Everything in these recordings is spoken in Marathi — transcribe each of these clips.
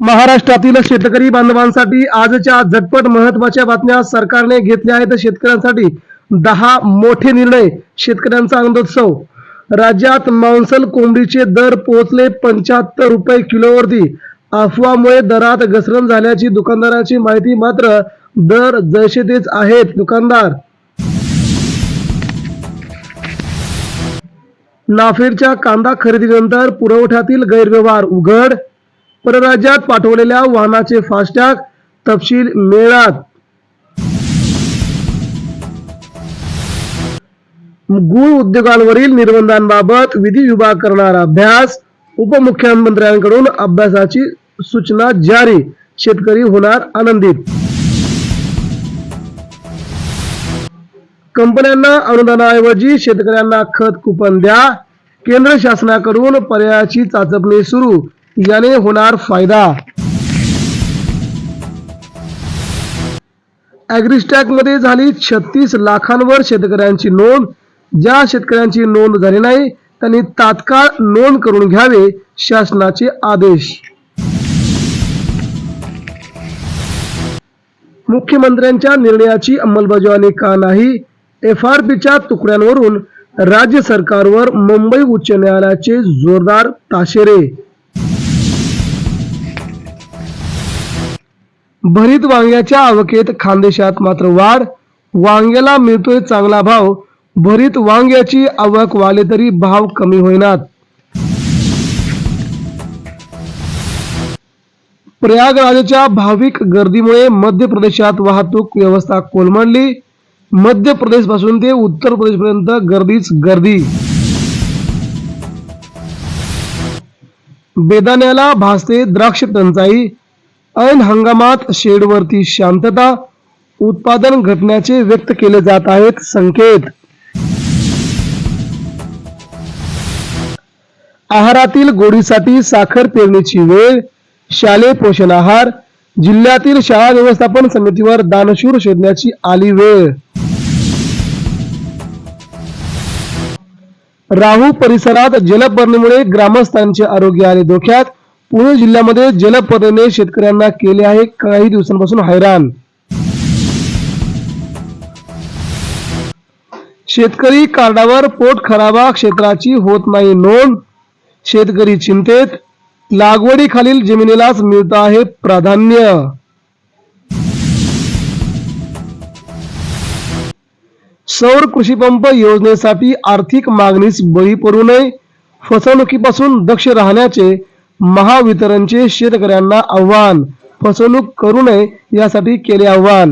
महाराष्ट्रातील शेतकरी बांधवांसाठी आजच्या झटपट महत्त्वाच्या बातम्या सरकारने घेतल्या आहेत. शेतकऱ्यांसाठी दहा मोठे निर्णय शेतकऱ्यांचा आनंदोत्सव राज्यात मांसल कोंबडीचे दर पोहोचले पंच्याहत्तर रुपये किलोवरती. अफवामुळे दरात घसरण झाल्याची दुकानदाराची माहिती मात्र दर जसे तेच आहेत दुकानदार. नाफेडच्या कांदा खरेदीनंतर पुरवठ्यातील गैरव्यवहार उघड परराज्यात पाठवलेल्या वाहनाचे फास्टॅग तपशील मिळणार गुळ उद्योगांवरील निर्बंधांबाबत विधी विभाग करणार अभ्यास. उपमुख्यमंत्र्यांकडून अभ्यासाची सूचना जारी. शेतकरी होणार आनंदित. कंपन्यांना अनुदानाऐवजी शेतकऱ्यांना खत कुपन द्या. केंद्र शासनाकडून पर्यायाची चाचपणी सुरू. याने होणार फायदा. अॅग्रिस्टॅकमध्ये झाली छत्तीस लाखांवर शेतकऱ्यांची नोंद. ज्या शेतकऱ्यांची नोंद झाली नाही त्यांनी तात्काळ नोंद करून घ्यावे शासनाचे आदेश. मुख्यमंत्र्यांच्या निर्णयाची अंमलबजावणी का नाही एफ आर पीच्या तुकड्यांवरून राज्य सरकारवर मुंबई उच्च न्यायालयाचे जोरदार ताशेरे. भरीत वांग्याच्या आवकेत खानदेशात मात्र वाढ. वांग्याला मिळतोय चांगला भाव. भरीत वांग्याची आवक वाले तरी भाव कमी होईनात. प्रयागराजच्या भाविक गर्दीमुळे मध्य प्रदेशात वाहतूक व्यवस्था कोलमडली. मध्य प्रदेशपासून ते उत्तर प्रदेश पर्यंत गर्दीच गर्दी. बेदाण्याला भासते द्राक्ष टंचाई. ऐन हंगामात शेडवरती शांतता उत्पादन घटण्याचे व्यक्त केले जात आहेत संकेत. आहारातील गोडीसाठी साखर पेरणीची वेळ शालेय पोषण आहार जिल्ह्यातील शाळा व्यवस्थापन समितीवर दानशूर शोधण्याची आली वेळ. राहू परिसरात जलपर्णीमुळे ग्रामस्थांचे आरोग्य आले धोक्यात पुणे जिल्ह्यामध्ये जलपदने शेतकऱ्यांना केले आहे काही दिवसांपासून हैराण. शेतकरी कार्डावर पोट खराबा क्षेत्राची होत नाही नोंद. शेतकरी चिंतेत. लागवडीखालील जमिनीलाच मिळत आहे प्राधान्य. सौर कृषीपंप योजनेसाठी आर्थिक मागणीस बळी पडू नये. फसवणुकीपासून दक्ष राहण्याचे महावितरणचे शेतकऱ्यांना आव्हान फसवणूक करू नये यासाठी केले आव्हान.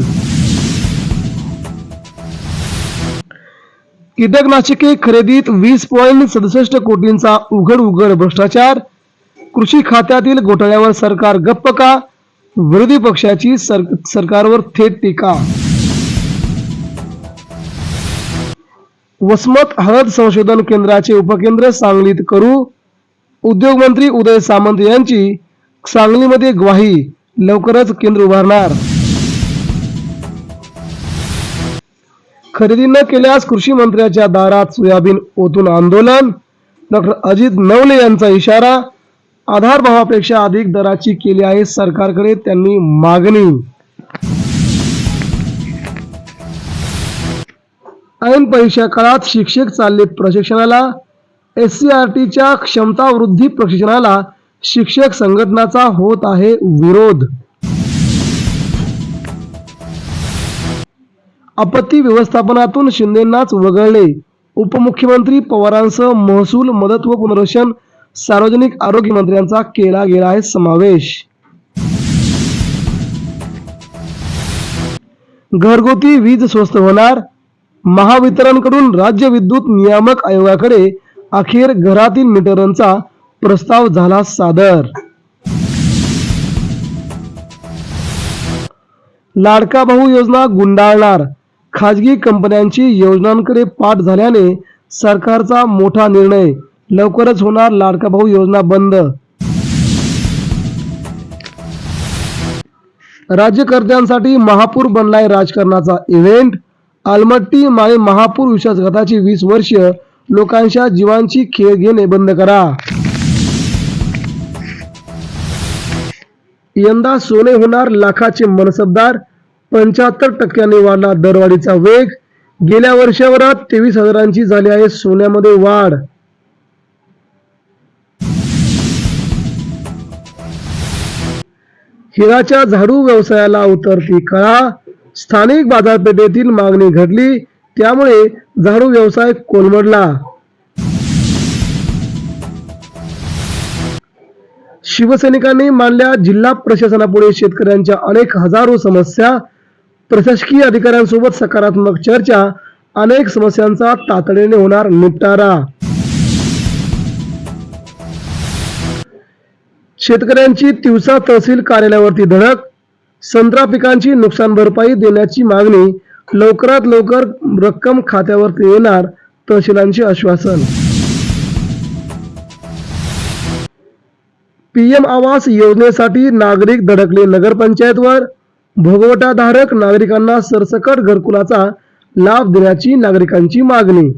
कीटकनाशके खरेदीत वीस पॉईंट सदुसष्ट कोटींचा उघड उघड भ्रष्टाचार. कृषी खात्यातील घोटाळ्यावर सरकार गप्प का? विरोधी पक्षाची सर सरकारवर थेट टीका. वसमत हळद संशोधन केंद्राचे उपकेंद्र सांगलीत करू उद्योगमंत्री उदय सामंत यांची सांगलीमध्ये ग्वाही. लवकरच केंद्र उभारणार. खरेदी न केल्यास कृषी मंत्र्याच्या दारात सोयाबीन ओतून आंदोलन. डॉक्टर अजित नवले यांचा इशारा आधार भावापेक्षा अधिक दराची केली आहे सरकारकडे त्यांनी मागणी. ऐन परीक्षा काळात शिक्षक चालले प्रशिक्षणाला. एस सी आर टीच्या क्षमता वृद्धी प्रशिक्षणाला शिक्षक संघटनाचा होत आहे विरोध. आपत्ती व्यवस्थापनातून शिंदेनाच वगळले. उपमुख्यमंत्री पवारांसह महसूल मदत व पुनर्वसन सार्वजनिक आरोग्य मंत्र्यांचा केला गेला आहे समावेश. घरगुती वीज स्वस्त होणार. महावितरणकडून राज्य विद्युत नियामक आयोगाकडे अखेर घरातील मीटरांचा प्रस्ताव झाला सादर. लाडका भाऊ योजना गुंडाळणार. खाजगी कंपन्यांची योजनांकडे पाठ झाल्याने सरकारचा मोठा निर्णय. लवकरच होणार लाडका भाऊ योजना बंद. राज्यकर्त्यांसाठी महापूर बनलाय राजकारणाचा इव्हेंट. आलमट्टी माळी महापूर विश्वासघाताची वीस वर्ष लोकांच्या जीवांची खेळ घेणे बंद करा. यंदा सोने होणार लाखाचे मनसबदार पंच्याहत्तर टक्क्यांनी वाढला दरवाढीचा वेग. गेल्या वर्षभरात तेवीस हजारांची झाली आहे सोन्यामध्ये वाढ. हिराच्या झाडू व्यवसायाला उतरती कळा. स्थानिक बाजारपेठेतील मागणी घडली. त्यामुळे झाडू व्यवसाय कोलमडला. शिवसैनिकांनी मांडल्या जिल्हा प्रशासनापुढे शेतकऱ्यांच्या अनेक हजारो समस्या. प्रशासकीय अधिकाऱ्यांसोबत सकारात्मक चर्चा. अनेक समस्यांचा तातडीने होणार निपटारा. शेतकऱ्यांची तिवसा तहसील कार्यालयावरती धडक. संत्रा पिकांची नुकसान भरपाई देण्याची मागणी. लवकरात लवकर रक्कम खात्यावरती येणार तहसीलांचे आश्वासन. पीएम आवास योजनेसाठी नागरिक धडकले नगरपंचायतवर. भोगवटाधारक नागरिकांना सरसकट घरकुलाचा लाभ देण्याची नागरिकांची मागणी.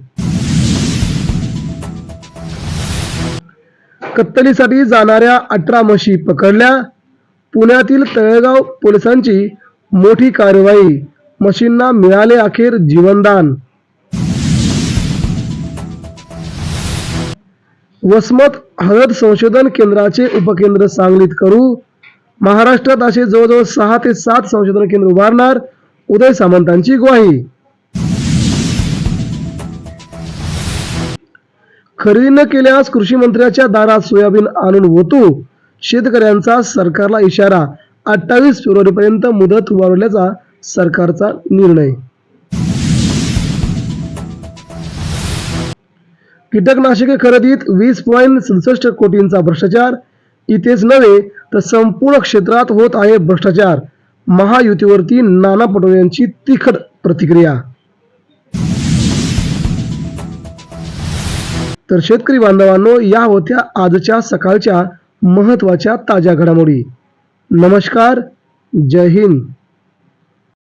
कत्तलीसाठी जाणाऱ्या अठरा म्हशी पकडल्या. पुण्यातील तळेगाव पोलिसांची मोठी कारवाई. म्हशींना मिळाले अखेर जीवनदान. वसमत हळद संशोधन केंद्राचे उपकेंद्र सांगलीत करू. महाराष्ट्रात असे जवळजवळ सहा ते सात संशोधन केंद्र उभारणार उदय सामंतांची ग्वाही. खरेदी न केल्यास कृषी मंत्र्याच्या दारात सोयाबीन आणून होतो शेतकऱ्यांचा सरकारला इशारा अठ्ठावीस फेब्रुवारीपर्यंत मुदत वाढवल्याचा सरकारचा निर्णय. कीटकनाशके खरेदीत वीस पॉईंट सदुसष्ट कोटींचा भ्रष्टाचार. इथेच नव्हे तर संपूर्ण क्षेत्रात होत आहे भ्रष्टाचार. महायुतीवरती नाना पटोले यांची तिखट प्रतिक्रिया. तर शेतकरी बांधवांनो या होत्या आजच्या सकाळच्या महत्त्वाच्या ताज्या घडामोडी. नमस्कार जय हिंद.